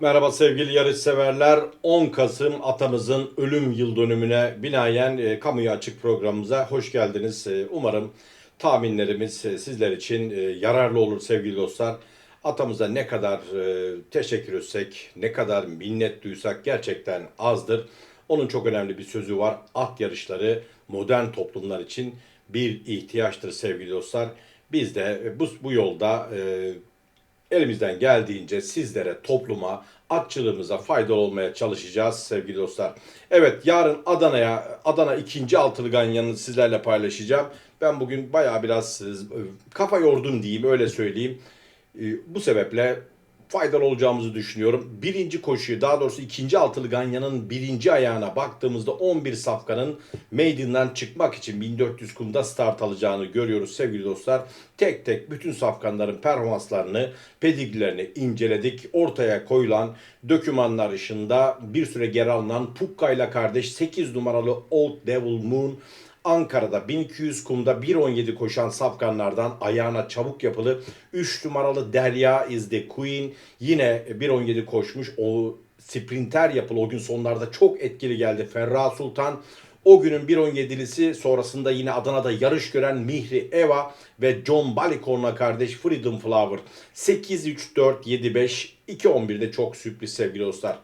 Merhaba sevgili yarış severler. 10 Kasım atamızın ölüm yıl dönümüne binaen e, kamuya açık programımıza hoş geldiniz. E, umarım tahminlerimiz e, sizler için e, yararlı olur sevgili dostlar. Atamıza ne kadar e, teşekkür etsek, ne kadar minnet duysak gerçekten azdır. Onun çok önemli bir sözü var. At yarışları modern toplumlar için bir ihtiyaçtır sevgili dostlar. Biz de e, bu, bu yolda e, elimizden geldiğince sizlere, topluma, atçılığımıza faydalı olmaya çalışacağız sevgili dostlar. Evet yarın Adana'ya, Adana ikinci altılı ganyanını sizlerle paylaşacağım. Ben bugün bayağı biraz e, kafa yordum diyeyim öyle söyleyeyim. E, Bu sebeple faydalı olacağımızı düşünüyorum. Birinci koşuyu daha doğrusu ikinci altılı ganyanın birinci ayağına baktığımızda 11 safkanın meydandan çıkmak için 1400 kumda start alacağını görüyoruz sevgili dostlar. Tek tek bütün safkanların performanslarını, pedigrilerini inceledik. Ortaya koyulan dokümanlar ışığında bir süre geri alınan Pukka ile kardeş 8 numaralı Old Devil Moon Ankara'da 1200 kumda 1.17 koşan safkanlardan ayağına çabuk yapılı 3 numaralı Derya the Queen yine 1.17 koşmuş. O sprinter yapılı o gün sonlarda çok etkili geldi. Ferra Sultan o günün 1.17'lisi sonrasında yine Adana'da yarış gören Mihri Eva ve John Balikorn'a kardeş Freedom Flower 8-3-4-7-5 2-11'de çok sürpriz sevgili dostlar.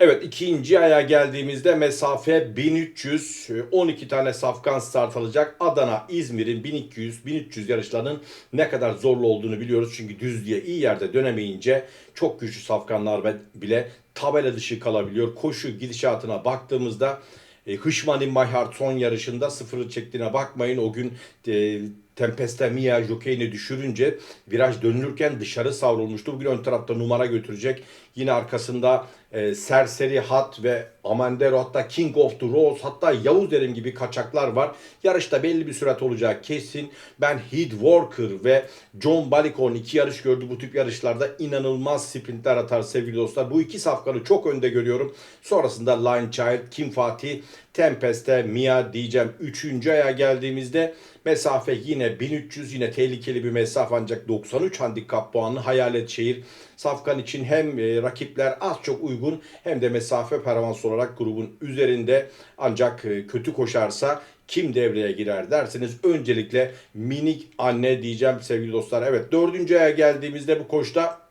Evet ikinci aya geldiğimizde mesafe 1300, 12 tane safkan start alacak. Adana, İzmir'in 1200, 1300 yarışlarının ne kadar zorlu olduğunu biliyoruz. Çünkü düzlüğe iyi yerde dönemeyince çok güçlü safkanlar bile tabela dışı kalabiliyor. Koşu gidişatına baktığımızda e, Hışmanin Mayhart son yarışında sıfırı çektiğine bakmayın. O gün e, Tempesta Mia jokeyini düşürünce viraj dönülürken dışarı savrulmuştu. Bugün ön tarafta numara götürecek. Yine arkasında e, Serseri Hat ve Amandero hatta King of the Rose hatta Yavuz Derim gibi kaçaklar var. Yarışta belli bir sürat olacak kesin. Ben Heath Walker ve John Balicorn iki yarış gördü. Bu tip yarışlarda inanılmaz sprintler atar sevgili dostlar. Bu iki safkanı çok önde görüyorum. Sonrasında Line Child, Kim Fatih, Tempest'e Mia diyeceğim. Üçüncü aya geldiğimizde mesafe yine 1300 yine tehlikeli bir mesafe ancak 93 handikap puanlı Hayalet Şehir Safkan için hem e, rakipler az çok uygun hem de mesafe performans olarak grubun üzerinde ancak e, kötü koşarsa kim devreye girer derseniz öncelikle minik anne diyeceğim sevgili dostlar. Evet dördüncü aya geldiğimizde bu koşta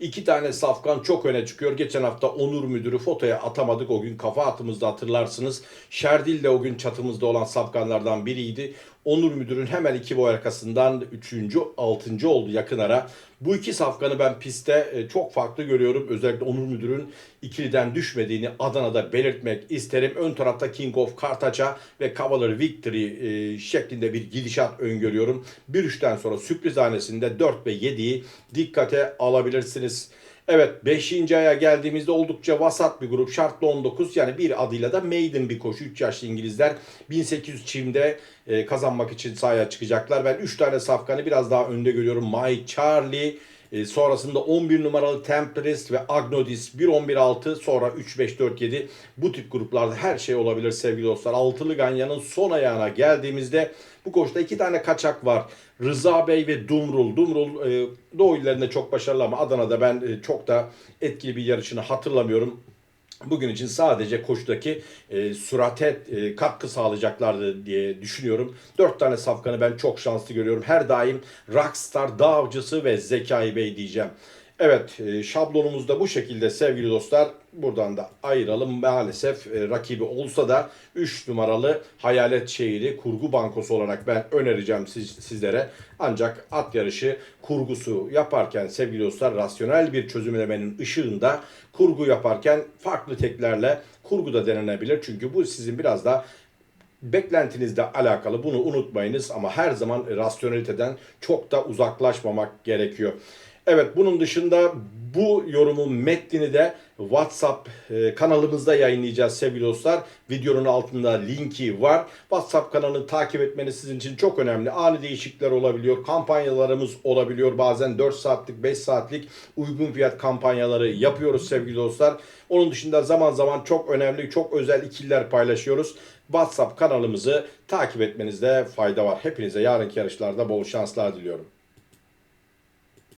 İki tane safkan çok öne çıkıyor. Geçen hafta Onur Müdürü fotoya atamadık. O gün kafa atımızda hatırlarsınız. Şerdil de o gün çatımızda olan safkanlardan biriydi. Onur Müdür'ün hemen iki boy arkasından 3. 6. oldu yakın ara. Bu iki safkanı ben pistte e, çok farklı görüyorum. Özellikle Onur Müdür'ün ikiliden düşmediğini Adana'da belirtmek isterim. Ön tarafta King of Kartaça ve Cavalier Victory e, şeklinde bir gidişat öngörüyorum. Bir üçten sonra sürpriz hanesinde 4 ve 7'yi dikkate alabilirsiniz. Evet 5. aya geldiğimizde oldukça vasat bir grup. Şartlı 19 yani bir adıyla da maiden bir koşu. 3 yaşlı İngilizler 1800 çimde e, kazanmak için sahaya çıkacaklar. Ben 3 tane safkanı biraz daha önde görüyorum. My Charlie e, sonrasında 11 numaralı Temperist ve Agnodis 1-11-6 sonra 3-5-4-7 bu tip gruplarda her şey olabilir sevgili dostlar. Altılı Ganyan'ın son ayağına geldiğimizde bu koşuda iki tane kaçak var. Rıza Bey ve Dumrul. Dumrul e, Doğu illerinde çok başarılı ama Adana'da ben e, çok da etkili bir yarışını hatırlamıyorum. Bugün için sadece koşudaki e, sürate e, katkı sağlayacaklardı diye düşünüyorum. Dört tane safkanı ben çok şanslı görüyorum. Her daim Rockstar, Dağ ve Zekai Bey diyeceğim. Evet e, şablonumuz da bu şekilde sevgili dostlar. Buradan da ayıralım. Maalesef e, rakibi olsa da 3 numaralı Hayalet Şehri kurgu bankosu olarak ben önereceğim siz, sizlere. Ancak at yarışı kurgusu yaparken sevgili dostlar rasyonel bir çözümlemenin ışığında kurgu yaparken farklı teklerle kurgu da denenebilir. Çünkü bu sizin biraz da beklentinizle alakalı bunu unutmayınız ama her zaman rasyoneliteden çok da uzaklaşmamak gerekiyor. Evet bunun dışında bu yorumun metnini de WhatsApp e, kanalımızda yayınlayacağız sevgili dostlar. Videonun altında linki var. WhatsApp kanalını takip etmeniz sizin için çok önemli. Ani değişiklikler olabiliyor. Kampanyalarımız olabiliyor. Bazen 4 saatlik 5 saatlik uygun fiyat kampanyaları yapıyoruz sevgili dostlar. Onun dışında zaman zaman çok önemli çok özel ikililer paylaşıyoruz. WhatsApp kanalımızı takip etmenizde fayda var. Hepinize yarınki yarışlarda bol şanslar diliyorum.